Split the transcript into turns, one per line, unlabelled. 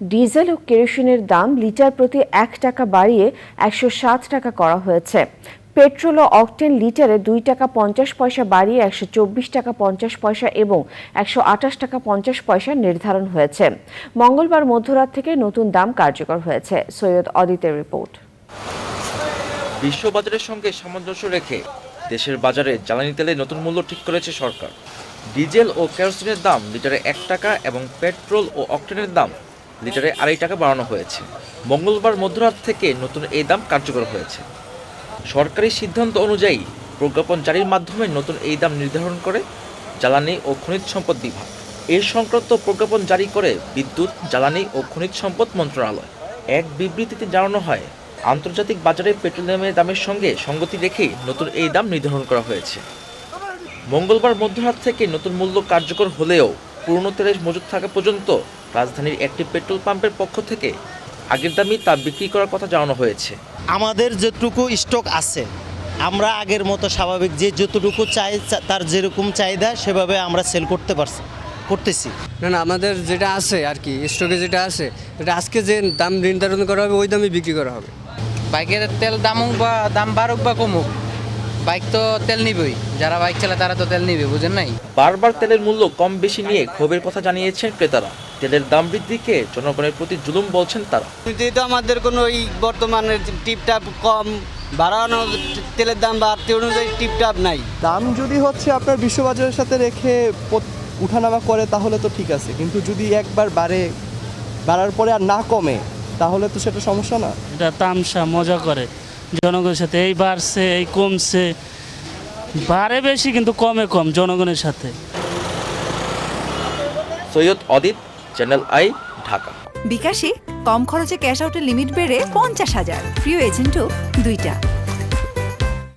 Diesel ও কেরোসিনের দাম litre প্রতি এক টাকা বাড়িয়ে একশো সাত টাকা করা হয়েছে। পেট্রোল ও অকটেন লিটারে দুই টাকা পঞ্চাশ পয়সা বাড়িয়ে একশো চব্বিশ টাকা পঞ্চাশ পয়সা এবং একশো আঠাশ টাকা পঞ্চাশ পয়সা নির্ধারণ হয়েছে। মঙ্গলবার মধ্যরাত থেকে নতুন দাম কার্যকর হয়েছে। সৈয়দ অদিতের রিপোর্ট।
বিশ্ববাজারের সঙ্গে সামঞ্জস্য রেখে দেশের বাজারে জ্বালানি তেলে নতুন মূল্য ঠিক করেছে সরকার। ডিজেল ও কেরোসিনের দাম লিটারে এক টাকা এবং পেট্রোল ও অকটেনের দাম লিটারে আড়াই টাকা বাড়ানো হয়েছে। মঙ্গলবার মধ্যরাত থেকে নতুন এই দাম কার্যকর হয়েছে। সরকারি সিদ্ধান্ত অনুযায়ী প্রজ্ঞাপন জারির মাধ্যমে নতুন এই দাম নির্ধারণ করে জ্বালানি ও খনিজ সম্পদ বিভাগ। এর সংক্রান্ত প্রজ্ঞাপন জারি করে বিদ্যুৎ, জ্বালানি ও খনিজ সম্পদ মন্ত্রণালয়। এক বিবৃতিতে জানানো হয়, আন্তর্জাতিক বাজারে পেট্রোলিয়ামের দামের সঙ্গে সঙ্গতি রেখেই নতুন এই দাম নির্ধারণ করা হয়েছে। মঙ্গলবার মধ্যরাত থেকে নতুন মূল্য কার্যকর হলেও পুরনো তেলের মজুত থাকা পর্যন্ত রাজধানীর একটি পেট্রোল পাম্পের পক্ষ থেকে আগের দামই তা বিক্রি করার কথা জানানো হয়েছে।
আমাদের যেটুকু স্টক আছে আমরা আগের মতো স্বাভাবিক যে যতটুকু চাই তার যেরকম চাহিদা সেভাবে আমরা সেল করতে পারছি করতেছি।
না না আমাদের যেটা আছে আর কি স্টকে যেটা আছে এটা আজকে যে দাম নির্ধারণ করা হবে ওই দামে বিক্রি করা হবে।
বাইকের তেল দামুক বা দাম বাড়ুক বা কমুক বাইক তো তেল নিবেই। যারা বাইক চালায় তারা তো তেল নিবে বুঝেন নাই?
বারবার তেলের মূল্য কম বেশি নিয়ে ক্ষোভের কথা জানিয়েছেন ক্রেতারা। তেলের দাম বৃদ্ধিকে জনগণের প্রতি জুলুম বলছেন তারা।
যেহেতু আমাদের কোনো ওই বর্তমানে টিপটাপ কম বাড়ানো তেলের দাম বাড়তে অনুযায়ী টিপটাপ নাই।
দাম যদি হচ্ছে আপনার বিশ্ববাজারের সাথে রেখে উঠানামা করে তাহলে তো ঠিক আছে। কিন্তু যদি একবার বাড়ে বাড়ার পরে আর না কমে তাহলে তো সেটা সমস্যা না।
এটা তামসা মজা করে। জনগণের সাথে। এই বাড়ছে এই কমছে। বাড়ে বেশি কিন্তু কমে কম জনগণের সাথে।
Syed Adit channel I Dhaka.
বিকাশে কম খরচে ক্যাশ আউটের লিমিট বেড়ে পঞ্চাশ হাজার। প্রিয় এজেন্টও দুইটা।